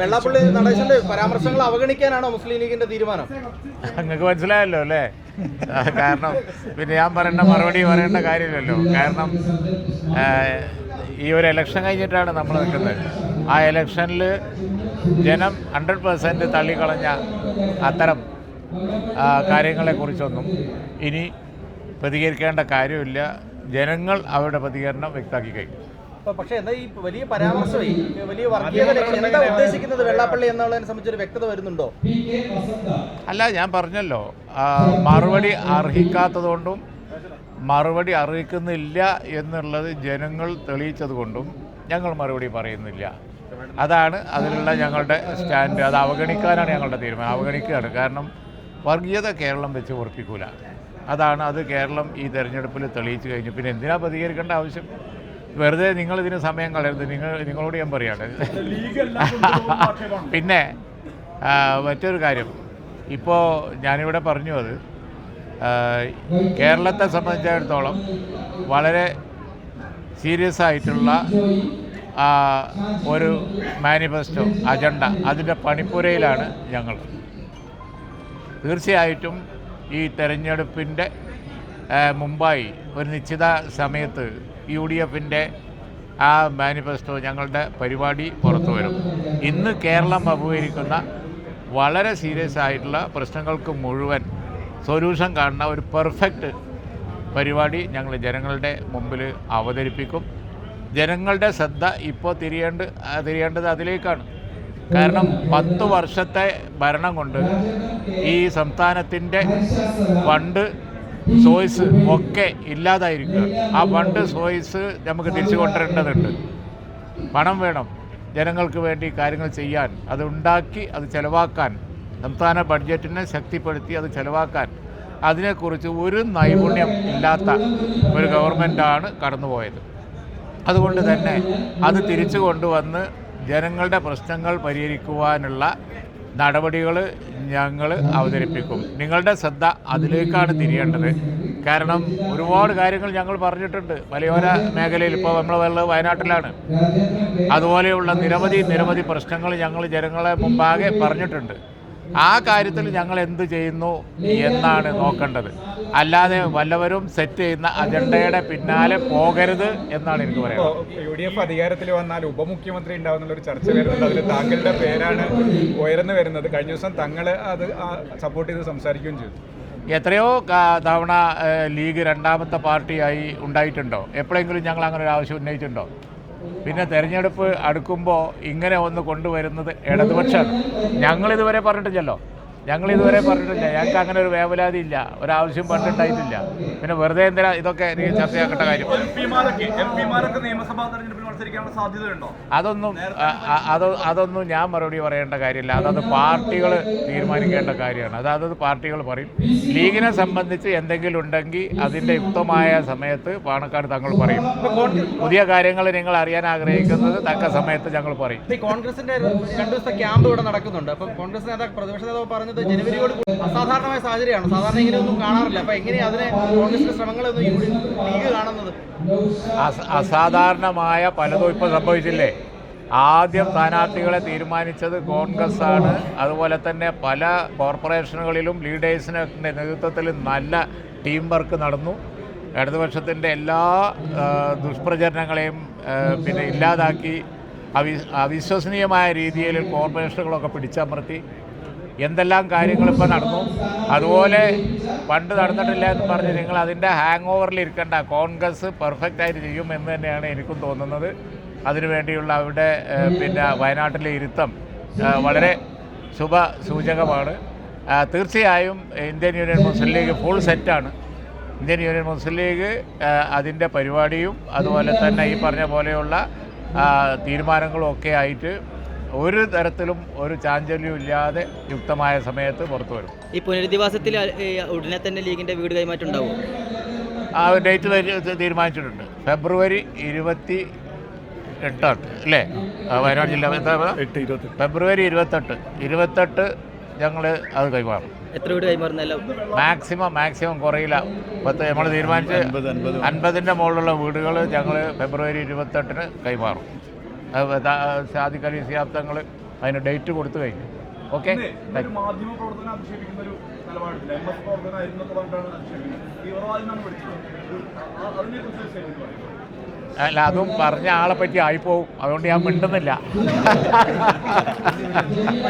വെള്ളാപ്പള്ളി നടേശന്റെ പരാമർശങ്ങൾ അവഗണിക്കാനാണോ മുസ്ലിം ലീഗിന്റെ തീരുമാനം? നിങ്ങൾക്ക് മനസ്സിലായല്ലോ അല്ലേ? കാരണം പിന്നെ ഞാൻ പറയേണ്ട മറുപടി പറയേണ്ട കാര്യമില്ലല്ലോ. കാരണം ഈ ഒരു ഇലക്ഷൻ കഴിഞ്ഞിട്ടാണ് നമ്മൾ നിൽക്കുന്നത്. ആ ഇലക്ഷനിൽ ജനം ഹൺഡ്രഡ് പെർസെന്റ് തള്ളിക്കളഞ്ഞ അത്തരം കാര്യങ്ങളെക്കുറിച്ചൊന്നും ഇനി പ്രതികരിക്കേണ്ട കാര്യമില്ല. ജനങ്ങൾ അവരുടെ പ്രതികരണം വ്യക്തമാക്കി കഴിഞ്ഞു. പക്ഷേ എന്താ ഈ വലിയ പരാമർശമേ ഈ വലിയ വർഗീയത എന്താ ഉദ്ദേശിക്കുന്നത് വെള്ളാപ്പള്ളി എന്നുള്ളതിനെ സംബന്ധിച്ചൊരു വ്യക്തത വരുന്നുണ്ടോ? അല്ല ഞാൻ പറഞ്ഞല്ലോ. മറുപടി അർഹിക്കാത്തതുകൊണ്ടും മറുപടി അർഹിക്കുന്നില്ല എന്നുള്ളത് ജനങ്ങൾ തെളിയിച്ചത് കൊണ്ടും ഞങ്ങൾ മറുപടി പറയുന്നില്ല. അതാണ് അതിലുള്ള ഞങ്ങളുടെ സ്റ്റാൻഡ്. അത് അവഗണിക്കാനാണ് ഞങ്ങളുടെ തീരുമാനം. അവഗണിക്കുകയാണ്. കാരണം വർഗീയത കേരളം വെച്ച് ഉറപ്പിക്കൂല. അതാണ് അത് കേരളം ഈ തെരഞ്ഞെടുപ്പിൽ തെളിയിച്ചു കഴിഞ്ഞു. പിന്നെ എന്തിനാ പ്രതികരിക്കേണ്ട ആവശ്യം? വെറുതെ നിങ്ങൾ ഇതിന് സമയം കളയരുത്. നിങ്ങൾ നിങ്ങളോട് ഞാൻ പറയാണ്. പിന്നെ മറ്റൊരു കാര്യം. ഇപ്പോൾ ഞാനിവിടെ പറഞ്ഞു അത് കേരളത്തെ സംബന്ധിച്ചിടത്തോളം വളരെ സീരിയസ് ആയിട്ടുള്ള ഒരു മാനിഫെസ്റ്റോ അജണ്ട അതിന്റെ പണിപ്പുരയിലാണ് ഞങ്ങൾ. തീർച്ചയായിട്ടും ഈ തെരഞ്ഞെടുപ്പിന്റെ മുമ്പായി ഒരു നിശ്ചിത സമയത്ത് യു ഡി എഫിന്റെ ആ മാനിഫെസ്റ്റോ ഞങ്ങളുടെ പരിപാടി പുറത്തു വരും. ഇന്ന് കേരളം അഭിമുഖീകരിക്കുന്ന വളരെ സീരിയസ് ആയിട്ടുള്ള പ്രശ്നങ്ങൾക്ക് മുഴുവൻ സൊല്യൂഷൻ കാണുന്ന ഒരു പെർഫെക്റ്റ് പരിപാടി ഞങ്ങൾ ജനങ്ങളുടെ മുമ്പിൽ അവതരിപ്പിക്കും. ജനങ്ങളുടെ ശ്രദ്ധ ഇപ്പോൾ തിരിയേണ്ട തിരിയേണ്ടത് അതിലേക്കാണ്. കാരണം പത്ത് വർഷത്തെ ഭരണം കൊണ്ട് ഈ സംസ്ഥാനത്തിന്റെ ഫണ്ട് സോയ്സ് ഒക്കെ ഇല്ലാതായിരിക്കുക. ആ ഫണ്ട് സോയിസ് നമുക്ക് തിരിച്ചു കൊണ്ടുവരേണ്ടതുണ്ട്. പണം വേണം. ജനങ്ങൾക്ക് വേണ്ടി കാര്യങ്ങൾ ചെയ്യാൻ. അത് ഉണ്ടാക്കി അത് ചെലവാക്കാൻ. സംസ്ഥാന ബഡ്ജറ്റിനെ ശക്തിപ്പെടുത്തി അത് ചെലവാക്കാൻ. അതിനെക്കുറിച്ച് ഒരു നൈപുണ്യം ഇല്ലാത്ത ഒരു ഗവൺമെന്റാണ് കടന്നുപോയത്. അതുകൊണ്ട് തന്നെ അത് തിരിച്ചു കൊണ്ടുവന്ന് ജനങ്ങളുടെ പ്രശ്നങ്ങൾ പരിഹരിക്കുവാനുള്ള നടപടികൾ ഞങ്ങൾ അവതരിപ്പിക്കും. നിങ്ങളുടെ ശ്രദ്ധ അതിലേക്കാണ് തിരിയേണ്ടത്. കാരണം ഒരുപാട് കാര്യങ്ങൾ ഞങ്ങൾ പറഞ്ഞിട്ടുണ്ട്. മലയോര മേഖലയിൽ ഇപ്പോൾ നമ്മൾ വയനാട്ടിലാണ്. അതുപോലെയുള്ള നിരവധി നിരവധി പ്രശ്നങ്ങൾ ഞങ്ങൾ ജനങ്ങളെ മുമ്പാകെ പറഞ്ഞിട്ടുണ്ട്. ആ കാര്യത്തിൽ ഞങ്ങൾ എന്ത് ചെയ്യുന്നു എന്നാണ് നോക്കേണ്ടത്. അല്ലാതെ വല്ലവരും സെറ്റ് ചെയ്യുന്ന അജണ്ടയുടെ പിന്നാലെ പോകരുത് എന്നാണ് എനിക്ക് പറയുന്നത് യു ഡി എഫ് അധികാരത്തിൽ വന്നാൽ ഉപമുഖ്യമന്ത്രി ഉണ്ടാവുന്നുള്ള ഒരു ചർച്ച വരുന്നുണ്ട്. അതിൽ താങ്കളുടെ പേരാണ് ഉയർന്നു വരുന്നത്. കഴിഞ്ഞ ദിവസം തങ്ങൾ അത് സപ്പോർട്ട് ചെയ്ത് സംസാരിക്കുകയും ചെയ്തു. എത്രയോ തവണ ലീഗ് രണ്ടാമത്തെ പാർട്ടിയായി ഉണ്ടായിട്ടുണ്ടോ? എപ്പോഴെങ്കിലും ഞങ്ങൾ അങ്ങനെ ഒരു ആവശ്യം ഉന്നയിച്ചിട്ടുണ്ടോ? പിന്നെ തെരഞ്ഞെടുപ്പ് അടുക്കുമ്പോൾ ഇങ്ങനെ ഒന്ന് കൊണ്ടുവരുന്നത് ഇടതുപക്ഷമാണ് ഞങ്ങളിതുവരെ പറഞ്ഞിട്ടില്ലല്ലോ. ഞങ്ങൾ ഇതുവരെ പറഞ്ഞിട്ടില്ല. ഞങ്ങൾക്ക് അങ്ങനെ ഒരു വേവലാതി ഇല്ല. ഒരാവശ്യം പറഞ്ഞിട്ടായിട്ടില്ല പിന്നെ വെറുതെ എന്തിനാ ഇതൊക്കെ എനിക്ക് ചർച്ചയാക്കേണ്ട കാര്യം? അതൊന്നും അത് അതൊന്നും ഞാൻ മറുപടി പറയേണ്ട കാര്യമില്ല. അതത് പാർട്ടികൾ തീരുമാനിക്കേണ്ട കാര്യമാണ്. അത് അതത് പാർട്ടികൾ പറയും. ലീഗിനെ സംബന്ധിച്ച് എന്തെങ്കിലും ഉണ്ടെങ്കിൽ അതിന്റെ യുക്തമായ സമയത്ത് പാണക്കാട് തങ്ങൾ പറയും. പുതിയ കാര്യങ്ങൾ നിങ്ങൾ അറിയാൻ ആഗ്രഹിക്കുന്നത് തക്ക സമയത്ത് ഞങ്ങൾ പറയും. ഈ കോൺഗ്രസിന്റെ രണ്ടു ദിവസത്തെ ക്യാമ്പ് ഇവിടെ നടക്കുന്നുണ്ട്. അപ്പൊ കോൺഗ്രസ് നേതാക്കൾ പ്രതിപക്ഷ നേതാവ് പറഞ്ഞത് ജനുവരിയോട് അസാധാരണമായ സാഹചര്യമാണ്. സാധാരണ ഇങ്ങനെയൊന്നും കാണാറില്ല. അപ്പൊ എങ്ങനെയാ അതിനെ കോൺഗ്രസിന്റെ ലീഗ് കാണുന്നത്? അസാധാരണമായ പലതും ഇപ്പൊ സംഭവിച്ചില്ലേ? ആദ്യം സ്ഥാനാർത്ഥികളെ തീരുമാനിച്ചത് കോൺഗ്രസ് ആണ് അതുപോലെ തന്നെ പല കോർപ്പറേഷനുകളിലും ലീഡേഴ്സിനെ നേതൃത്വത്തിൽ നല്ല ടീം വർക്ക് നടന്നു. ഇടതുപക്ഷത്തിന്റെ എല്ലാ ദുഷ്പ്രചരണങ്ങളെയും പിന്നെ ഇല്ലാതാക്കി. അവി അവിശ്വസനീയമായ രീതിയിൽ കോർപ്പറേഷനുകളൊക്കെ പിടിച്ചമർത്തി. എന്തെല്ലാം കാര്യങ്ങൾ ഇപ്പോൾ നടന്നു? അതുപോലെ പണ്ട് നടന്നിട്ടില്ല എന്ന് പറഞ്ഞ് നിങ്ങൾ അതിന്റെ ഹാങ് ഓവറിൽ ഇരിക്കേണ്ട. കോൺഗ്രസ് പെർഫെക്റ്റ് ആയിട്ട് ചെയ്യും എന്ന് തന്നെയാണ് എനിക്കും തോന്നുന്നത്. അതിനുവേണ്ടിയുള്ള അവിടെ പിന്നെ വയനാട്ടിലെ ഇരുത്തം വളരെ ശുഭ സൂചകമാണ്. തീർച്ചയായും Indian Union Muslim League full സെറ്റാണ് ഇന്ത്യൻ യൂണിയൻ മുസ്ലിം ലീഗ് അതിന്റെ പരിപാടിയും അതുപോലെ തന്നെ ഈ പറഞ്ഞ പോലെയുള്ള തീരുമാനങ്ങളും ഒക്കെ ആയിട്ട് ഒരു തരത്തിലും ഒരു ചാഞ്ചല്യം ഇല്ലാതെ യുക്തമായ സമയത്ത് പുറത്തു വരും. ഈ പുനരധിവാസത്തിൽ ഉടനെ തന്നെ ലീഗിന്റെ വീട് കൈമാറ്റം ഉണ്ടാവും ആ ഡേറ്റ് തരി- തീരുമാനിച്ചിട്ടുണ്ട്. ഫെബ്രുവരി ഇരുപത്തി എട്ടാണ് അല്ലേ? വയനാട് ജില്ല ഫെബ്രുവരി ഇരുപത്തെട്ട്. ഇരുപത്തെട്ട് ഞങ്ങൾ അത് കൈമാറും. എത്ര വീട് കൈമാറുന്നല്ലോ മാക്സിമം മാക്സിമം കുറയില്ല. പത്ത് നമ്മൾ തീരുമാനിച്ച് അൻപതിന്റെ മുകളിലുള്ള വീടുകൾ ഞങ്ങൾ ഫെബ്രുവരി ഇരുപത്തെട്ടിന് കൈമാറും. സാദിഖ് അലി സിയാബ് തങ്ങൾ അതിന് ഡേറ്റ് കൊടുത്തു കഴിഞ്ഞു. ഓക്കെ? അല്ല അതും പറഞ്ഞ ആളെ പറ്റി ആയിപ്പോവും. അതുകൊണ്ട് ഞാൻ മിണ്ടുന്നില്ല.